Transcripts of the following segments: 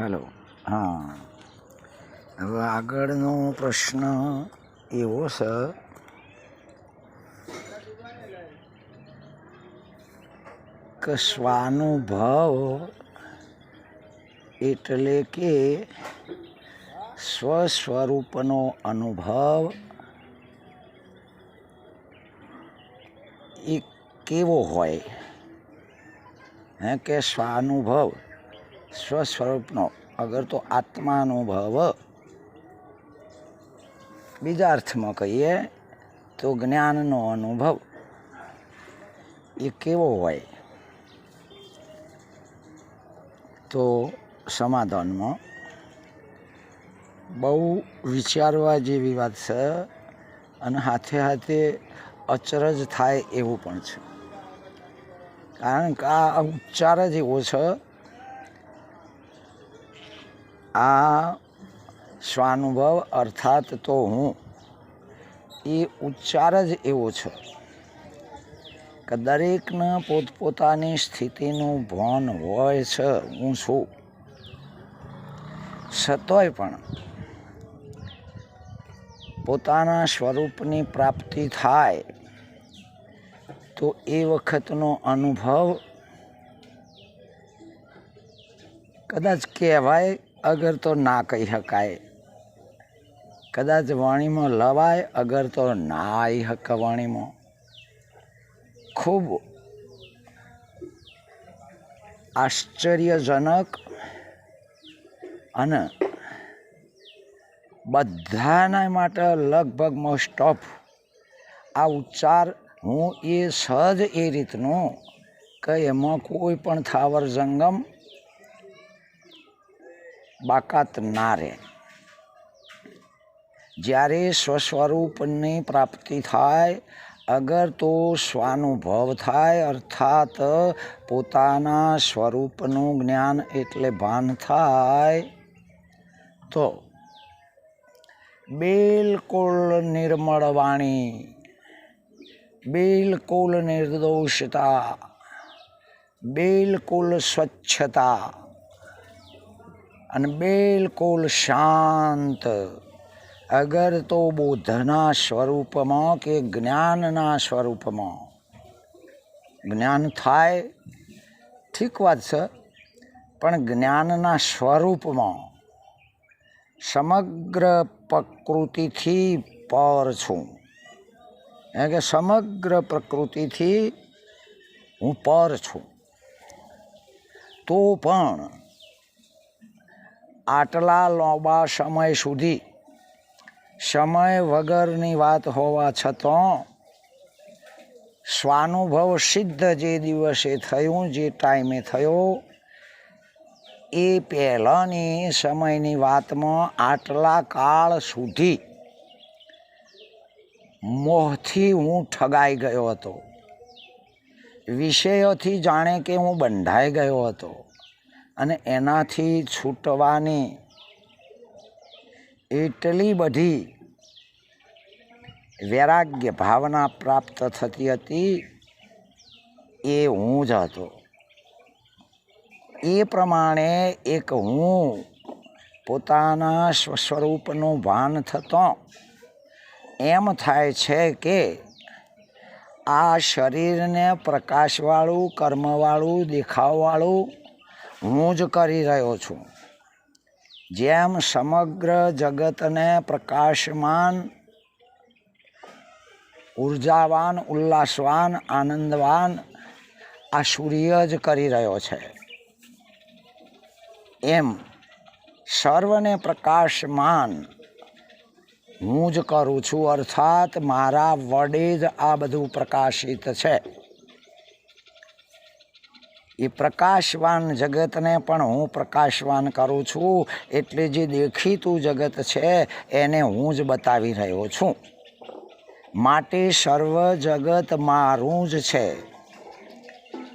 Hello હા. હવે આગળનો પ્રશ્ન એવો છે કે સ્વાનુભવ એટલે કે સ્વસ્વરૂપનો અનુભવ એ કેવો હોય? હે, કે સ્વાનુભવ? સ્વસ્વરૂપનો અગર તો આત્માનુભવ બીજા અર્થમાં કહીએ તો જ્ઞાનનો અનુભવ એ કેવો હોય? તો સમાધાનમાં બહુ વિચારવા જેવી વાત છે અને હાથે હાથે અચરજ થાય એવું પણ છે. કારણ કે આ ઉચ્ચાર જ એવો છે આ સ્વાનુભવ અર્થાત તો હું, એ ઉચ્ચાર જ એવો છે કે દરેકના પોતપોતાની સ્થિતિનું ભાન હોય છે, હું છું. છતોય પણ પોતાના સ્વરૂપની પ્રાપ્તિ થાય, તો એ વખતનો અનુભવ કદાચ કહેવાય અગર તો ના કહી શકાય. કદાચ વાણીમાં લવાય, અગર તો ના આવી હક વાણીમાં. ખૂબ આશ્ચર્યજનક અને બધાના માટે લગભગ મોસ્ટ ઓફ આ ઉચ્ચાર હું એ સહજ એ રીતનું કે એમાં કોઈ પણ થાવર જંગમ બાકાત ના રહે. જ્યારે સ્વસ્વરૂપની પ્રાપ્તિ થાય, અગર તો સ્વાનુભવ થાય, અર્થાત પોતાના સ્વરૂપનું જ્ઞાન એટલે ભાન થાય, તો બિલકુલ નિર્મળ વાણી, બિલકુલ નિર્દોષતા, બિલકુલ સ્વચ્છતા અને બિલકુલ શાંત. અગર તો બોધના સ્વરૂપમાં કે જ્ઞાનના સ્વરૂપમાં? જ્ઞાન થાય? ઠીક વાત છે. પણ જ્ઞાનના સ્વરૂપમાં સમગ્ર પ્રકૃતિથી પર છું. એટલે કે સમગ્ર પ્રકૃતિથી હું પર છું. તો પણ આટલા લાંબા સમય સુધી સમય વગરની વાત હોવા છતાં સ્વાનુભવ સિદ્ધ જે દિવસે થયું, જે ટાઈમે થયો, એ પહેલાંની સમયની વાતમાં આટલા કાળ સુધી મોહથી હું ઠગાઈ ગયો હતો. વિષયોથી જાણે કે હું બંધાઈ ગયો હતો. અને એનાથી છૂટવાની એટલી બધી વૈરાગ્ય ભાવના પ્રાપ્ત થતી હતી એ હું જ હતો. એ પ્રમાણે એક હું પોતાના સ્વસ્વરૂપનું ભાન થતો. એમ થાય છે કે આ શરીરને પ્રકાશવાળું, કર્મવાળું, દેખાવવાળું હું જ કરી રહ્યો છું. જેમ સમગ્ર જગતને પ્રકાશમાન, ઉર્જાવાન, ઉલ્લાસવાન, આનંદવાન આ સૂર્ય જ કરી રહ્યો છે. એમ સર્વને પ્રકાશમાન હું જ કરું છું, અર્થાત મારા વડે જ આ બધું પ્રકાશિત છે. એ પ્રકાશવાન જગતને પણ હું પ્રકાશવાન કરું છું. એટલે જે દેખીતું જગત છે, એને હું જ બતાવી રહ્યો છું. માટે સર્વ જગત મારું જ છે.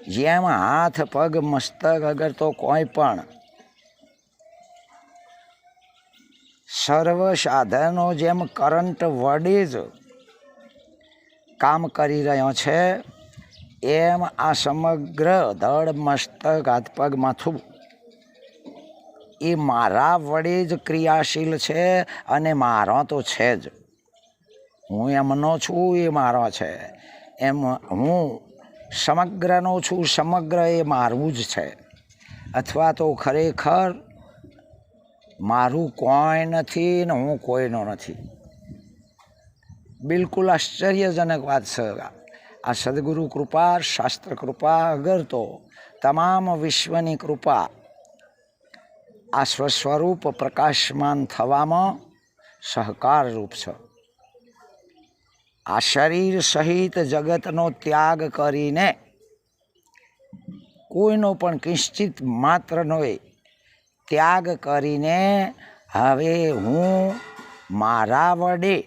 જેમ હાથ, પગ, મસ્તક અગર તો કોઈ પણ સર્વ સાધનો જેમ કરંટ વડે જ કામ કરી રહ્યો છે એમ આ સમગ્ર ધડ મસ્તક હાથપગ માથું. એ મારા વડે જ ક્રિયાશીલ છે અને મારો તો છે જ. હું એમનો છું એ મારો છે. એમ હું સમગ્રનો છું, સમગ્ર એ મારું જ છે. અથવા તો ખરેખર મારું કોઈ નથી ને હું કોઈનો નથી. બિલકુલ આશ્ચર્યજનક વાત છે આ સદગુરુ કૃપા શાસ્ત્ર કૃપા અગર તો તમામ વિશ્વની કૃપા. આ સ્વસ્વરૂપ પ્રકાશમાન થવામાં સહકારરૂપ છે. આ શરીર સહિત જગતનો ત્યાગ કરીને કોઈનો પણ કિંચિત માત્રનો ત્યાગ કરીને હવે હું મારા વડે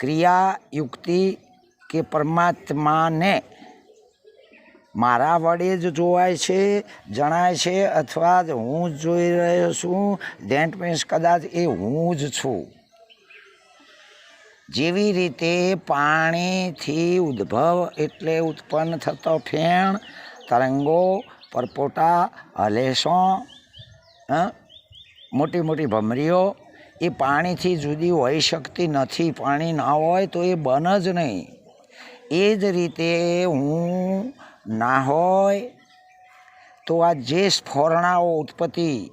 ક્રિયા યુક્તિ કે પરમાત્માને મારા વડે જ જોવાય છે, જણાય છે અથવા જ હું જ જોઈ રહ્યો છું. ધેટ મીન્સ કદાચ એ હું જ છું. જેવી રીતે પાણીથી ઉદ્ભવ એટલે ઉત્પન્ન થતો ફેણ, તરંગો, પરપોટા, હલેસો? મોટી મોટી ભમરીઓ, એ પાણીથી જુદી હોઈ શકતી નથી. પાણી ના હોય તો એ બન જ નહીં. એ જ રીતે હું ના હોય તો આ જે સ્ફોરણાઓ ઉત્પત્તિ,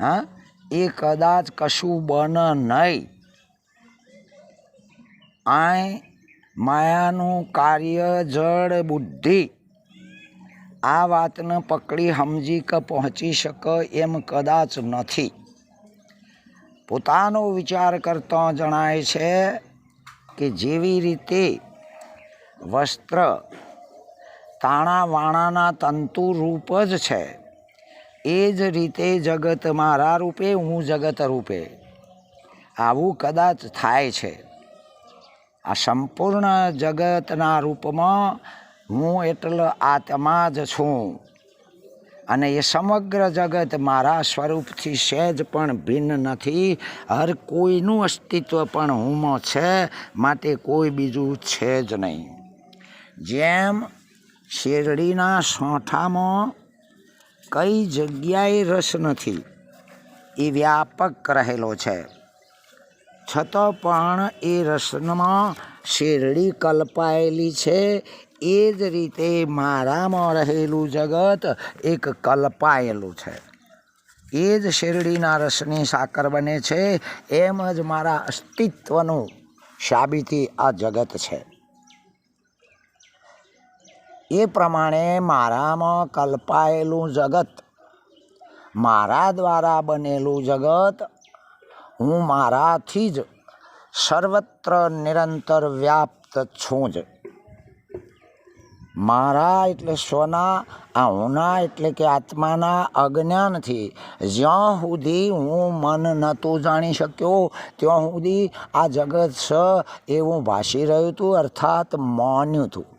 હા, એ કદાચ કશું બન નહીં. આ માયાનું કાર્ય જડ બુદ્ધિ. આ વાતને પકડી સમજી કે પહોંચી શકે એમ કદાચ નથી. પોતાનો વિચાર કરતો જણાય છે કે જેવી રીતે વસ્ત્ર તાણાવાણાના તંતુરૂપ તંતુ રૂપ જ છે. એ જ રીતે જગત મારા રૂપે, હું જગત રૂપે. આવું કદાચ થાય છે. આ સંપૂર્ણ જગતના રૂપમાં હું એટલે આત્મા જ છું. અને એ સમગ્ર જગત મારા સ્વરૂપથી સહેજ પણ ભિન્ન નથી. હર કોઈનું અસ્તિત્વ પણ હુંમાં છે, માટે કોઈ બીજું છે જ નહીં. જેમ શેરડીના સોંઠામાં કઈ જગ્યાએ રસ નથી, એ વ્યાપક રહેલો છે. છતાં પણ એ રસમાં શેરડી કલ્પાયેલી છે, એ જ રીતે મારામાં રહેલું જગત એક કલ્પાયેલું છે. એ જ શેરડીના રસની સાકર બને છે, એમ જ મારા અસ્તિત્વનું સાબિતી આ જગત છે. એ પ્રમાણે મારામાં કલ્પાયેલું જગત, મારા દ્વારા બનેલું જગત, હું મારાથી જ સર્વત્ર નિરંતર વ્યાપ્ત છું જ. મારા એટલે સ્વના, આ હુના એટલે કે આત્માના અજ્ઞાનથી જ્યાં સુધી હું મન નહોતું જાણી શક્યો, ત્યાં સુધી આ જગત છે એવું ભાષી રહ્યું હતું, અર્થાત માન્યું હતું.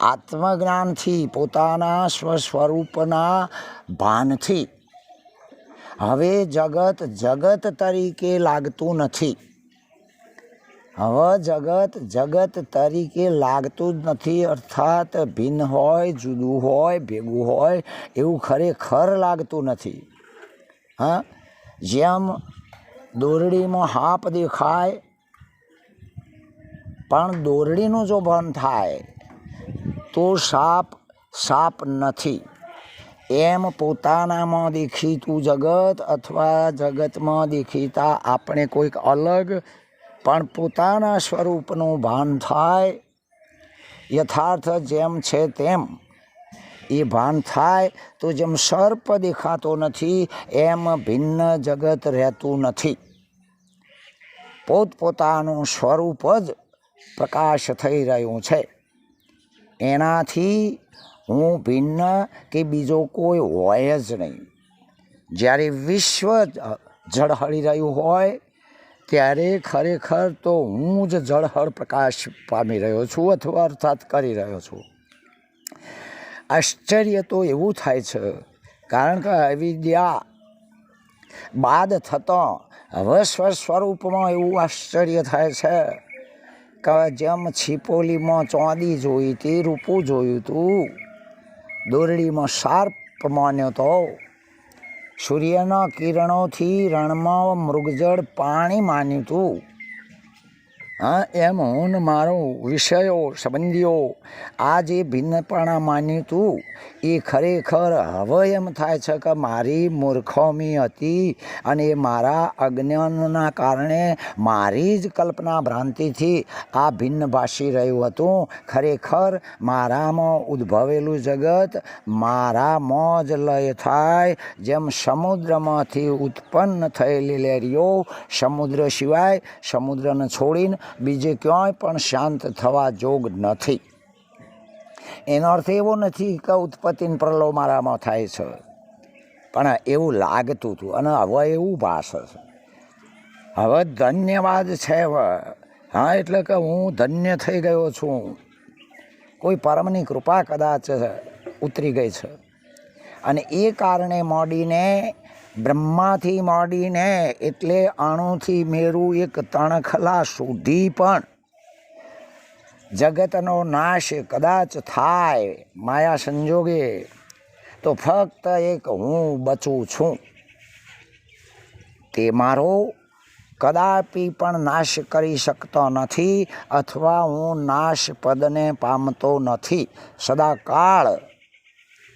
આત્મજ્ઞાનથી, પોતાના સ્વસ્વરૂપના ભાનથી. હવે જગત જગત તરીકે લાગતું નથી. હવે જગત જગત તરીકે લાગતું જ નથી, અર્થાત ભિન્ન હોય, જુદું હોય, ભેગું હોય, એવું ખરેખર લાગતું નથી. હા? જેમ દોરડીમાં હાપ દેખાય, પણ દોરડીનું જો ભાન થાય તો સાપ સાપ નથી. એમ પોતાનામાં દેખીતું જગત અથવા જગતમાં દેખીતા આપણે કોઈક અલગ, પણ પોતાના સ્વરૂપનું ભાન થાય. યથાર્થ જેમ છે તેમ. એ ભાન થાય તો જેમ સર્પ દેખાતો નથી, એમ ભિન્ન જગત રહેતું નથી. પોતપોતાનું સ્વરૂપ જ પ્રકાશ થઈ રહ્યું છે. એનાથી હું ભિન્ન કે બીજો કોઈ હોય જ નહીં. જ્યારે વિશ્વ ઝળહળી રહ્યું હોય, ત્યારે ખરેખર તો હું જ ઝળહળ પ્રકાશ પામી રહ્યો છું અથવા અર્થાત કરી રહ્યો છું. આશ્ચર્ય તો એવું થાય છે, કારણ કે અવિદ્યા બાદ થતો હવે સ્વ સ્વરૂપમાં એવું આશ્ચર્ય થાય છે. કે જેમ છીપોલીમાં ચોંદી જોઈ હતી રૂપું જોયું હતું દોરડીમાં શાર્પ માન્યો તો. સૂર્યના કિરણોથી રણમાં મૃગજળ પાણી માન્યું હતું હા, એમ હું મારો વિષયો, સંબંધીઓ આ જે ભિન્નપણા માન્યું હતું એ ખરેખર હવે એમ થાય છે કે મારી મૂર્ખોમી હતી અને મારા અજ્ઞાનના કારણે મારી જ કલ્પના ભ્રાંતિથી આ ભિન્ન ભાષી રહ્યું હતું. ખરેખર મારામાં ઉદ્ભવેલું જગત મારામાં જ લય થાય. જેમ સમુદ્રમાંથી ઉત્પન્ન થયેલી લહેરીઓ સમુદ્ર સિવાય સમુદ્રને છોડીને બીજે ક્યાંય પણ શાંત થવા જોગ નથી. એનો અર્થ એવો નથી કે ઉત્પત્તિને પ્રલો મારામાં થાય છે. પણ એવું લાગતું હતું અને હવે એવું ભાષે છે. હવે ધન્યવાદ છે હવે. હા, એટલે કે હું ધન્ય થઈ ગયો છું. કોઈ પરમની કૃપા કદાચ ઉતરી ગઈ છે. અને એ કારણે મોડીને બ્રહ્માથી મોડીને એટલે અણુથી મેરું એક તણખલા સુધી પણ જગતનો નાશ કદાચ થાય માયા સંજોગે તો ફક્ત એક હું બચું છું. તે મારો કદાપી પણ નાશ કરી શકતો નથી અથવા હું નાશ પદને પામતો નથી. સદાકાળ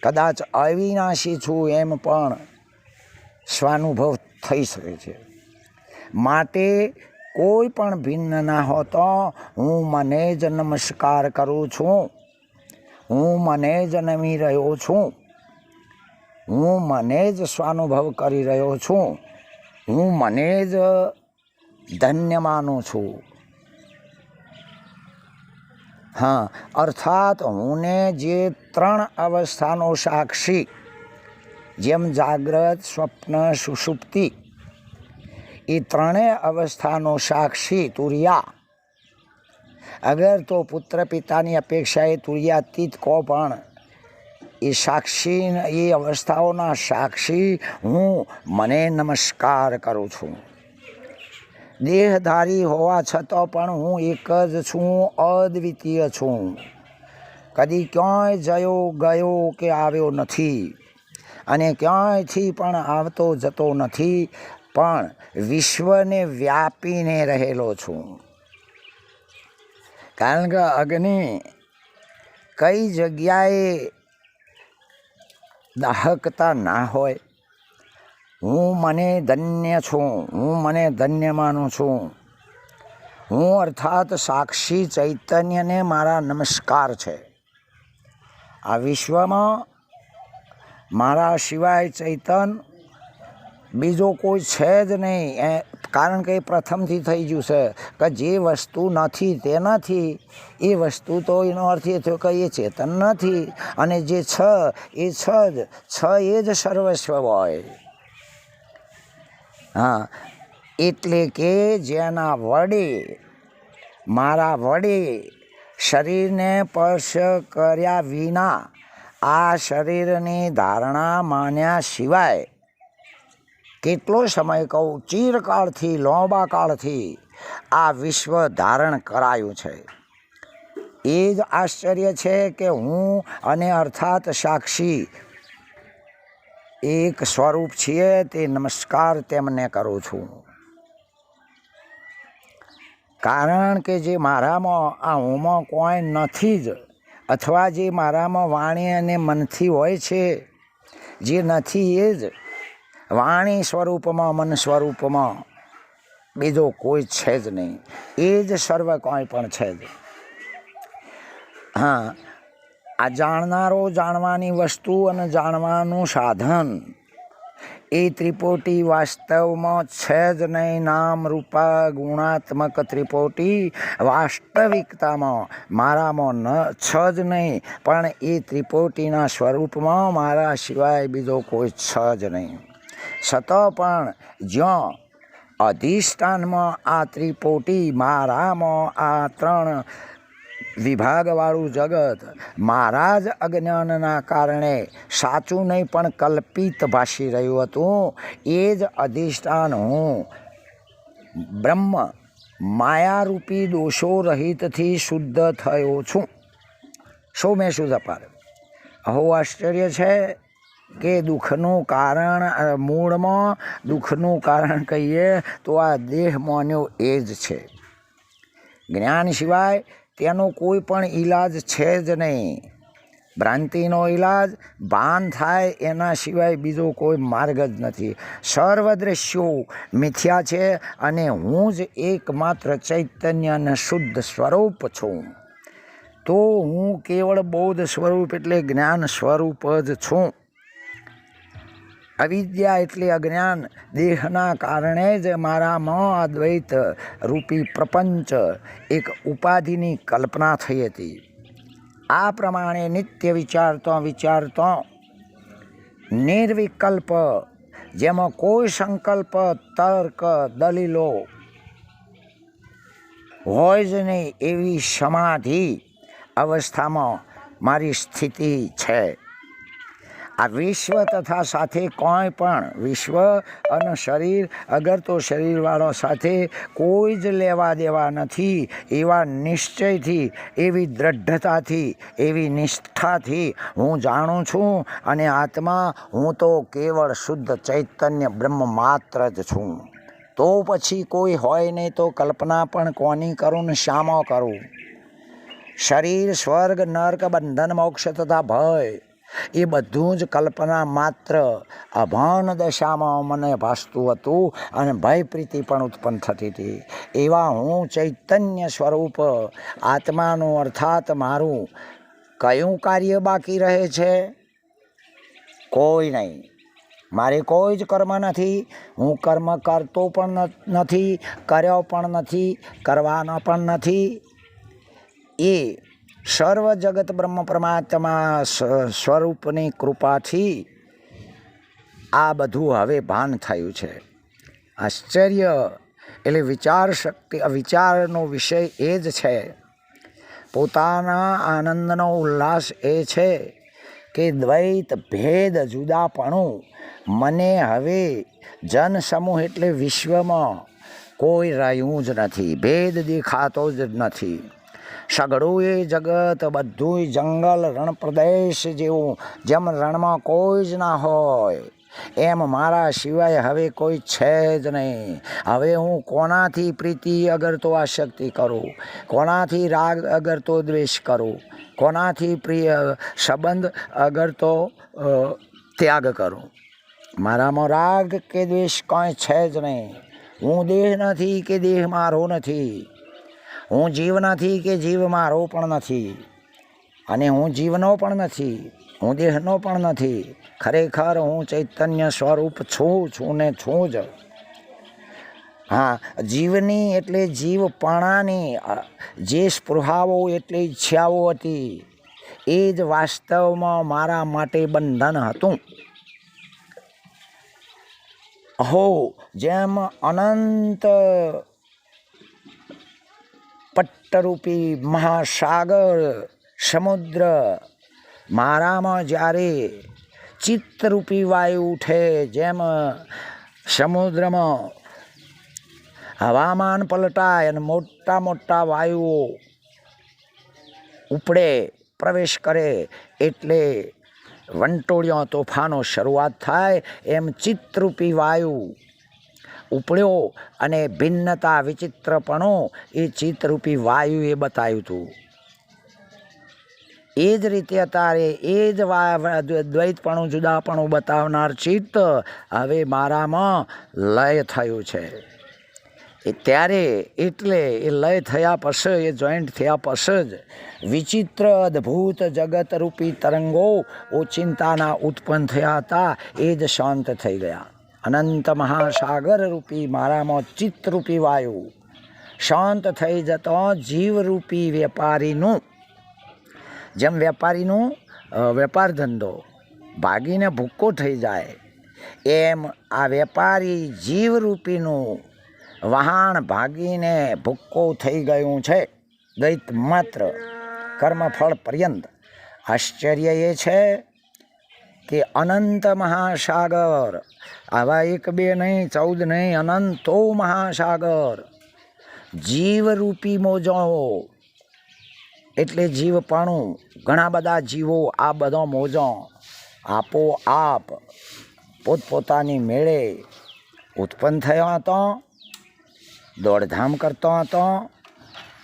કદાચ અવિનાશી છું એમ પણ સ્વાનુભવ થઈ શકે છે. માટે કોઈ પણ ભિન્ન ના હોતો હું મને જ નમસ્કાર કરું છું. હું મને જ નમી રહ્યો છું. હું મને જ સ્વાનુભવ કરી રહ્યો છું. હું મને જ ધન્ય માનું છું. હા, અર્થાત હુંને જે ત્રણ અવસ્થાનો સાક્ષી જેમ જાગ્રત, સ્વપ્ન, સુષુપ્તિ. એ ત્રણેય અવસ્થાનો સાક્ષી તુર્યા. અગર તો પુત્ર પિતાની અપેક્ષાએ તુર્યાતીત કો પણ. એ સાક્ષી એ અવસ્થાઓના સાક્ષી હું મને નમસ્કાર કરું છું. દેહધારી હોવા છતાં પણ હું એક જ છું, અદ્વિતીય છું. કદી ક્યાંય જયો, ગયો કે આવ્યો નથી. અને ક્યાંયથી પણ આવતો જતો નથી, પણ વિશ્વને વ્યાપીને રહેલો છું. કારણ કે અગ્નિ કઈ જગ્યાએ દાહકતા ના હોય. હું મને ધન્ય છું, હું મને ધન્ય માનું છું. હું અર્થાત સાક્ષી ચૈતન્યને મારા નમસ્કાર છે. આ વિશ્વમાં મારા સિવાય ચૈતન બીજો કોઈ છે જ નહીં. એ કારણ કે એ પ્રથમથી થઈ ગયું છે કે જે વસ્તુ નથી તે નથી એ વસ્તુ તો એનો અર્થ એ થયો કે એ ચેતન નથી અને જે છ, એ છ જ, છ એ જ સર્વસ્વ હોય. હા, એટલે કે જેના વડે, મારા વડે શરીરને સ્પર્શ કર્યા વિના આ શરીરની ધારણા માન્યા સિવાય કેટલો સમય કહું, ચીરકાળથી લોંબાકાળથી આ વિશ્વ ધારણ કરાયું છે. એ જ આશ્ચર્ય છે કે હું અને અર્થાત સાક્ષી એક સ્વરૂપ છીએ તે નમસ્કાર તેમને કરું છું. કારણ કે જે મારામાં, આ હુંમાં કોઈ નથી જ અથવા જે મારામાં વાણી અને મનથી હોય છે, જે નથી, એ જ વાણી સ્વરૂપમાં, મન સ્વરૂપમાં બીજો કોઈ છે જ નહીં. એ જ સર્વ કોઈ પણ છે જ. હા, આ જાણનારો જાણવાની વસ્તુ અને જાણવાનું સાધન એ ત્રિપોટી વાસ્તવમાં છે જ નહીં, નામ રૂપા ગુણાત્મક ત્રિપોટી વાસ્તવિકતામાં, મારામાં ન, છ જ નહીં, પણ એ ત્રિપોટીના સ્વરૂપમાં મારા સિવાય બીજો કોઈ છ જ નહીં. છતાં પણ જ્યાં અધિષ્ઠાનમાં આ ત્રિપોટી, મારામાં આ ત્રણ વિભાગવાળું જગત મારા જ અજ્ઞાનના કારણે સાચું નહીં પણ કલ્પિત ભાષી રહ્યું હતું. એ જ અધિષ્ઠાન હું બ્રહ્મ માયારૂપી દોષો રહિતથી શુદ્ધ થયો છું. શું મેં શુદ્ધ અપાર અહો, આશ્ચર્ય છે કે દુઃખનું કારણ મૂળમાં દુઃખનું કારણ કહીએ તો આ દેહ માન્યો એ જ છે. જ્ઞાન સિવાય તેનો કોઈ પણ ઈલાજ છે જ નહીં. ભ્રાંતિનો ઈલાજ ભાન થાય એના સિવાય બીજો કોઈ માર્ગ જ નથી. સર્વ દ્રશ્યો મિથ્યા છે અને હું જ એકમાત્ર ચૈતન્ય અને શુદ્ધ સ્વરૂપ છું. તો હું કેવળ બૌદ્ધ સ્વરૂપ એટલે જ્ઞાન સ્વરૂપ જ છું. અવિદ્યા એટલે અજ્ઞાન. દેહના કારણે જ મારામાં અદ્વૈત રૂપી પ્રપંચ એક ઉપાધિની કલ્પના થઈ હતી. આ પ્રમાણે નિત્ય વિચારતો વિચારતો નિર્વિકલ્પ, જેમાં કોઈ સંકલ્પ, તર્ક, દલીલો હોય જ નહીં એવી સમાધિ અવસ્થામાં મારી સ્થિતિ છે. આ વિશ્વ તથા સાથે કોઈ પણ વિશ્વ અને શરીર, અગર તો શરીરવાળો સાથે કોઈ જ લેવા દેવા નથી, એવા નિશ્ચયથી, એવી દ્રઢતાથી, એવી નિષ્ઠાથી હું જાણું છું અને આત્મા, હું તો કેવળ શુદ્ધ ચૈતન્ય બ્રહ્મ માત્ર જ છું. તો પછી કોઈ હોય નહીં તો કલ્પના પણ કોની કરું ને શામાં કરું? શરીર, સ્વર્ગ, નર્ક, બંધન, મોક્ષ તથા ભય એ બધું જ કલ્પના માત્ર અભાન દશામાં મને ભાસતું હતું અને ભય પ્રીતિ પણ ઉત્પન્ન થતી હતી. એવા હું ચૈતન્ય સ્વરૂપ આત્માનું અર્થાત મારું કયું કાર્ય બાકી રહે છે? કોઈ નહીં. મારે કોઈ જ કર્મ નથી. હું કર્મ કરતો પણ નથી, કર્યો પણ નથી, કરવાનો પણ નથી. એ સર્વ જગત બ્રહ્મ પરમાત્મા સ્વરૂપની કૃપાથી આ બધું હવે ભાન થયું છે. આશ્ચર્ય એટલે વિચાર શક્તિ, વિચારનો વિષય એ જ છે. પોતાના આનંદનો ઉલ્લાસ એ છે કે દ્વૈત ભેદ જુદાપણું મને હવે જનસમૂહ એટલે વિશ્વમાં કોઈ રહ્યું જ નથી, ભેદ દેખાતો જ નથી. એ જગત બધું જંગલ રણ પ્રદેશ જેવું, જેમ રણમાં કોઈ જ ના હોય. એમ મારા સિવાય હવે કોઈ છે જ નહીં. હવે હું કોનાથી પ્રીતિ અગર તો આશક્તિ કરું? કોનાથી રાગ અગર તો દ્વેષ કરું? કોનાથી પ્રિય સંબંધ અગર તો ત્યાગ કરું? મારામાં રાગ કે દ્વેષ કાંઈ છે જ નહીં. હું દેહ નથી કે દેહ મારો નથી. હું જીવ નથી કે જીવ મારો પણ નથી અને હું જીવનો પણ નથી, હું દેહનો પણ નથી, ખરેખર હું ચૈતન્ય સ્વરૂપ છું છું ને છું જ. હા, જીવની એટલે જીવપણાની જે સ્પૃહાઓ એટલે ઈચ્છાઓ હતી, એ જ વાસ્તવમાં મારા માટે બંધન હતું. અહો, જેમ અનંત પટ્ટરૂપી મહાસાગર, સમુદ્ર મારામાં જ્યારે ચિત્તરૂપી વાયુ ઉઠે જેમ સમુદ્રમાં હવામાન પલટાય અને મોટા મોટા વાયુઓ ઉપડે, પ્રવેશ કરે એટલે વંટોળિયો તોફાનો શરૂઆત થાય એમ ચિત્તરૂપી વાયુ ઉપડ્યો અને ભિન્નતા, વિચિત્રપણો એ ચિત્તરૂપી વાયુએ બતાવ્યું હતું. એ જ રીતે અત્યારે એ જ દ્વૈતપણું જુદાપણું બતાવનાર ચિત્ત હવે મારામાં લય થયું છે. એ ત્યારે એટલે એ લય થયા પછી એ જોઈન્ટ થયા પછી જ વિચિત્ર, અદ્ભુત, જગતરૂપી તરંગો ઓચિંતાના ઉત્પન્ન થયા હતા, એ જ શાંત થઈ ગયા. અનંત મહાસાગર રૂપી મારામાં ચિત્તરૂપી વાયુ શાંત થઈ જતો જીવરૂપી વેપારીનું જેમ વેપારીનું વેપાર ધંધો ભાગીને ભૂક્કો થઈ જાય એમ આ વેપારી જીવરૂપીનું વહાણ ભાગીને ભૂક્કો થઈ ગયું છે દૈત માત્ર કર્મફળ પર્યંત આશ્ચર્ય એ છે કે અનંત મહાસાગર, આવા એક બે નહીં, ચૌદ નહીં, અનંતો મહાસાગર. જીવરૂપી મોજાઓ, એટલે જીવપણું, ઘણા બધા જીવો આ બધો મોજો આપોઆપ પોતપોતાની મેળે ઉત્પન્ન થયો હતો, દોડધામ કરતો હતો,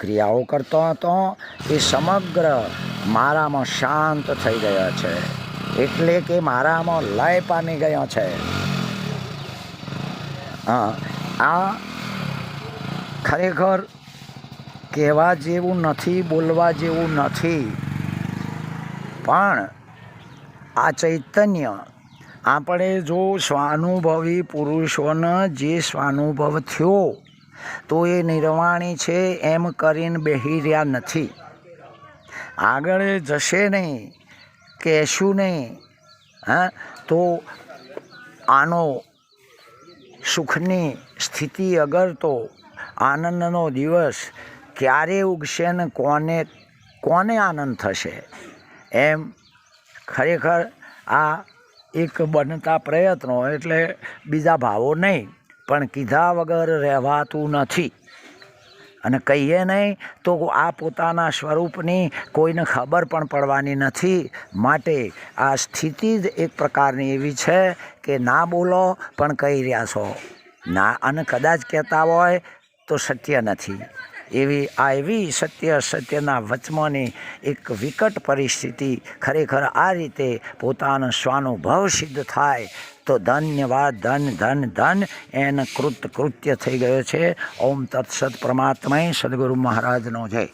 ક્રિયાઓ કરતો હતો, એ સમગ્ર મારામાં શાંત થઈ ગયો છે. એટલે કે મારામાં લય પામી ગયો છે. હા, આ ખરેખર કહેવા જેવું નથી, બોલવા જેવું નથી. પણ આ ચૈતન્ય આપણે જો સ્વાનુભવી પુરુષોને જે સ્વાનુભવ થયો, તો એ નિર્વાણી છે એમ કરીને બેહી રહ્યા નથી. આગળ જશે નહીં. કહેશું નહીં, હા? તો આનો સુખની સ્થિતિ અગર તો આનંદનો દિવસ ક્યારે ઉગશે ને કોને કોને આનંદ થશે? એમ ખરેખર આ એક બનતા પ્રયત્નો એટલે બીજા ભાવો નહીં, પણ કીધા વગર રહેવાતું નથી. અને કહીએ નહીં તો આ પોતાના સ્વરૂપની કોઈને ખબર પણ પડવાની નથી. માટે આ સ્થિતિ જ એક પ્રકારની એવી છે કે ના બોલો પણ કહી રહ્યા છો. ના અને કદાચ કહેતા હોય તો સત્ય નથી. એવી આ એવી સત્ય સત્યના વચમાંની એક વિકટ પરિસ્થિતિ ખરેખર આ રીતે પોતાનો સ્વાનુભવ સિદ્ધ થાય તો ધન્યવાદ, ધન ધન ધન, એને કૃત કૃત્ય થઈ ગયો છે. ઓમ તત્સત પરમાત્માએ સદગુરુ મહારાજનો જય.